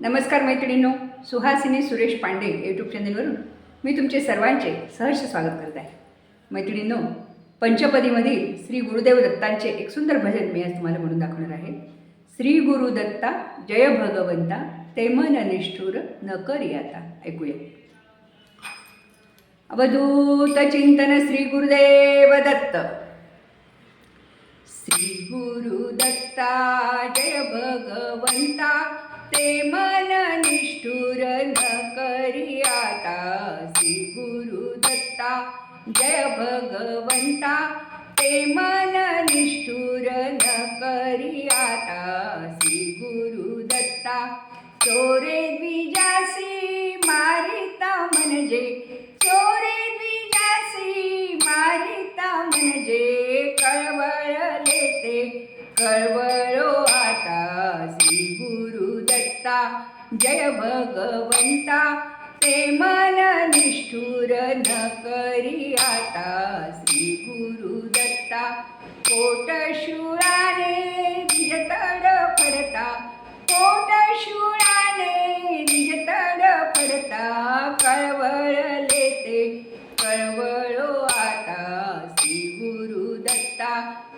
नमस्कार मैत्रिणींनो सुहासिनी सुरेश पांडे यूट्यूब चॅनेलवरून मी तुमचे सर्वांचे सहर्ष स्वागत करत आहे. मैत्रिणींनो पंचपदीमधील श्री गुरुदेव दत्तांचे एक सुंदर भजन मी आज तुम्हाला म्हणून दाखवणार आहे. श्री गुरु दत्ता जय भगवंता ते मन निष्ठुर न करी आता. ऐकूया. अवधूत चिंतन श्री गुरुदेव दत्त. श्री गुरु दत्ता जय भगवंता जय भगवंता ते मन निष्ठुर न करी आता श्री गुरु दत्ता. चोरे द्विजासी मारिता म्हणजे चोरे द्विजासी मारिता म्हणजे कळवळले ते कळवळो आता श्री गुरु दत्ता. जय भगवंता ते मन न करी आता श्री गुरु दत्ता. पोट शुळाने निजतड पडता पोट शुळाने निजतड पडता. कळवळले ते कळवळो आता श्री गुरु दत्ता.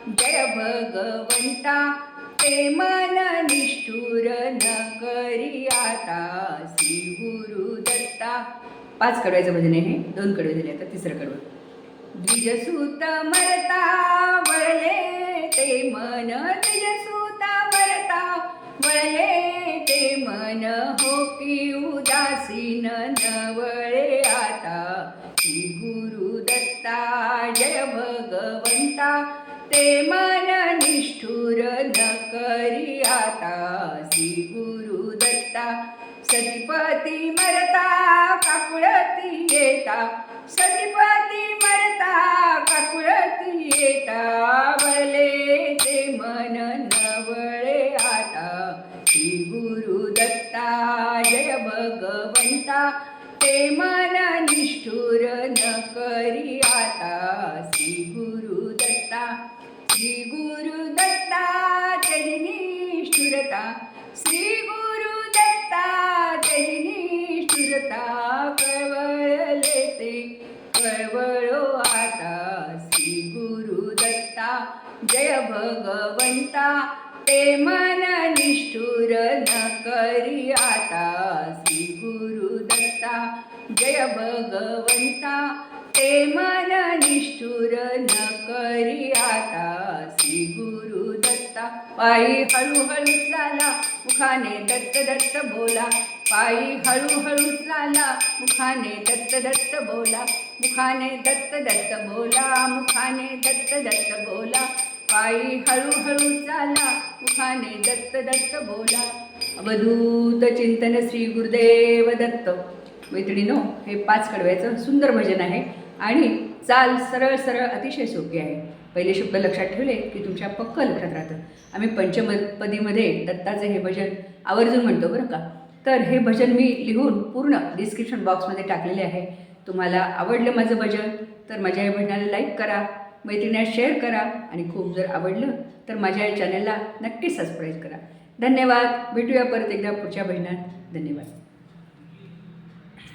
जय भगवंता ते मन निष्ठुर न करी आता श्री गुरु दत्ता. पाच कडव्याचं भजन आहे म्हणजे हे दोन कडवे दिले आता तिसरं कडवं. द्विजसूत मरता वळले ते मन द्विजसूत मरता वळले ते मन हो की उदासीन न आता. श्री गुरु दत्ता जय भगवंता ते मन निष्ठुर न करी आता. श्री गुरु दत्ता सतीपती मरता काकुळती येता? सतीपती मरता काकुळती येता? वळले ते मन नवळे आता. श्री गुरु दत्ता जय भगवंता ते मन निष्ठुर न करी आता. जय भगवंता ते मन निष्ठुर न करी आता श्री गुरु दत्ता. जय भगवंता ते मन निष्ठुर न करी आता श्री गुरु दत्ता. पायी हळूहळू चाला मुखाने दत्त दत्त बोला. पायी हळूहळू चाला मुखाने दत्त दत्त बोला. मुखाने दत्त दत्त बोला मुखाने दत्त दत्त बोला. पायी हळूहळू चाला मुखाने दत्त दत्त बोला. अवधूत चिंतन श्री गुरुदेव दत्त. मैत्रिणीनो हे पाच कडव्याचं सुंदर भजन आहे आणि चाल सरळ सरळ अतिशय सोपी आहे. पहिले शब्द लक्षात ठेवले की तुमच्या पक्क लक्षात राहतं. आम्ही पंचमपदीमध्ये दत्ताचं हे भजन आवर्जून म्हणतो बरं का. तर हे भजन मी लिहून पूर्ण डिस्क्रिप्शन बॉक्समध्ये टाकलेले आहे. तुम्हाला आवडलं माझं भजन तर माझ्या या भजनाला लाईक करा. मैत्रिणीला शेअर करा. आणि खूप जर आवडलं तर माझ्या या चॅनलला नक्की सबस्क्राईब करा. धन्यवाद. भेटूया परत एकदा पुढच्या बहिणात धन्यवाद.